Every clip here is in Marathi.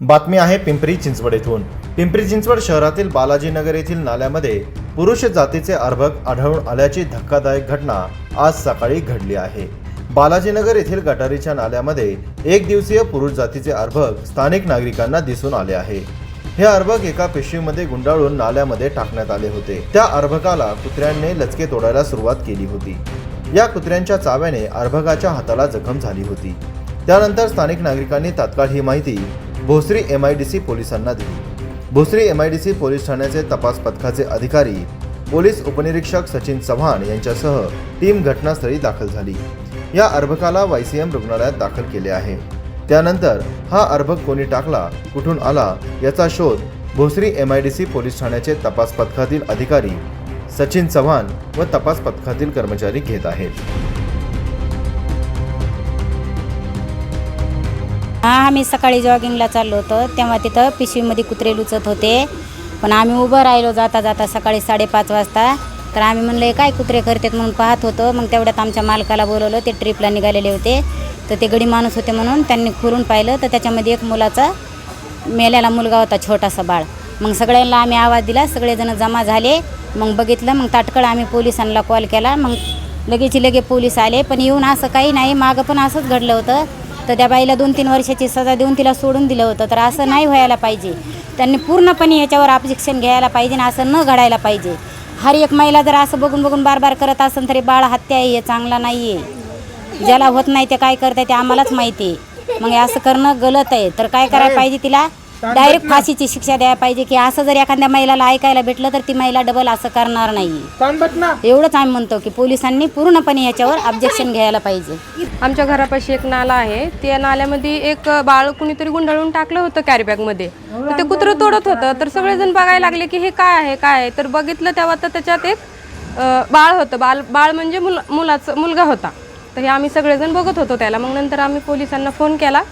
बातमी आहे पिंपरी चिंचवड येथून. पिंपरी चिंचवड शहरातील बालाजीनगर येथील नाल्यामध्ये पुरुष जातीचे अर्भक आढळून आल्याची धक्कादायक घटना आज सकाळी घडली आहे. बालाजीनगर येथील गटारीच्या नाल्यामध्ये एक दिवसीय पुरुष जातीचे अर्भक स्थानिक नागरिकांना दिसून आले आहे. हे अर्भक एका पिशवीमध्ये गुंडाळून नाल्यामध्ये टाकण्यात आले होते. त्या अर्भकाला कुत्र्यांनी लचके तोडायला सुरुवात केली होती. या कुत्र्यांच्या चाव्याने अर्भकाच्या हाताला जखम झाली होती. त्यानंतर स्थानिक नागरिकांनी तात्काळ ही माहिती Bhosari M I D C पोलिसांना दिली. Bhosari M I D C police ठाण्याचे तपास पथकाचे अधिकारी पोलीस उपनिरीक्षक सचिन चव्हाण यांच्यासह टीम घटनास्थळी दाखल झाली. या अर्भकाला वाय सी एम रुग्णालयात दाखल केले आहे. त्यानंतर हा अर्भक कोणी टाकला कुठून आला याचा शोध Bhosari M I D C police ठाण्याचे तपास पथकातील अधिकारी सचिन चव्हाण व तपास पथकातील कर्मचारी घेत आहेत. हा आम्ही सकाळी जॉगिंगला चाललो होतो तेव्हा तिथं पिशवीमध्ये कुत्रे लुचत होते. पण आम्ही उभं राहिलो जाता जाता सकाळी साडेपाच वाजता. तर आम्ही म्हणलं काय कुत्रे करतात? म्हणून पाहत होतो. मग तेवढ्यात आमच्या मालकाला बोलवलं ते ट्रिपला निघालेले होते. तर ते गडी माणूस होते म्हणून त्यांनी खुरून पाहिलं. तर त्याच्यामध्ये एक मुलाचा मेल्याला मुलगा होता छोटासा बाळ. मग सगळ्यांना आम्ही आवाज दिला. सगळेजण जमा झाले. मग बघितलं मग ताटकळ आम्ही पोलिसांना कॉल केला. मग लगेची लगे पोलीस आले. पण येऊन असं काही नाही मागं पण असंच घडलं होतं. तर त्या बाईला दोन तीन वर्षाची सजा देऊन तिला सोडून दिलं होतं. तर असं नाही व्हायला पाहिजे. त्यांनी पूर्णपणे याच्यावर ऑब्जेक्शन घ्यायला पाहिजे आणि असं न घडायला पाहिजे. हर एक महिला जर असं बघून बघून बार बार करत असेल तरी बाळ हत्या आहे हे चांगला नाही आहे ज्याला होत नाही ते काय करते ते आम्हालाच माहिती आहे. मग असं करणं गलत आहे. तर काय करायला पाहिजे तिला? डायरेक्ट फाशीची शिक्षा द्यायला पाहिजे की असं जर एखाद्या महिलाला ऐकायला भेटलं तर ती महिला डबल असं करणार नाही एवढंच आम्ही म्हणतो की पोलिसांनी पूर्णपणे याच्यावर ऑब्जेक्शन घ्यायला पाहिजे. आमच्या घरापाशी एक नाला आहे. त्या नाल्यामध्ये एक बाळ कुणीतरी गुंडाळून टाकलं होतं कॅरीबॅगमध्ये. तर ते कुत्रं तोडत होतं. तर सगळेजण बघायला लागले की हे काय आहे काय आहे? तर बघितलं तेव्हा तर त्याच्यात एक बाळ होतं. बाळ बाळ म्हणजे मुल मुलाचं मुलगा होता. तर हे आम्ही सगळेजण बघत होतो त्याला. मग नंतर आम्ही पोलिसांना फोन केला.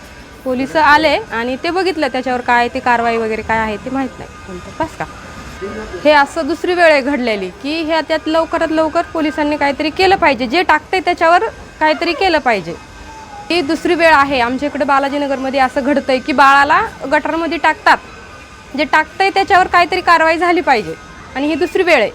पोलीस आले आणि ते बघितलं त्याच्यावर काय ते कारवाई वगैरे काय आहे ते माहीत नाही. नंतर बस का? हे असं दुसरी वेळ आहे घडलेली की ह्या त्यात लवकरात लवकर पोलिसांनी काहीतरी केलं पाहिजे. जे टाकते त्याच्यावर काहीतरी केलं पाहिजे. ही दुसरी वेळ आहे. आमच्या इकडे बालाजीनगरमध्ये असं घडतंय की बाळाला गटारमध्ये टाकतात. जे टाकतंय त्याच्यावर काहीतरी कारवाई झाली पाहिजे. आणि ही दुसरी वेळ आहे.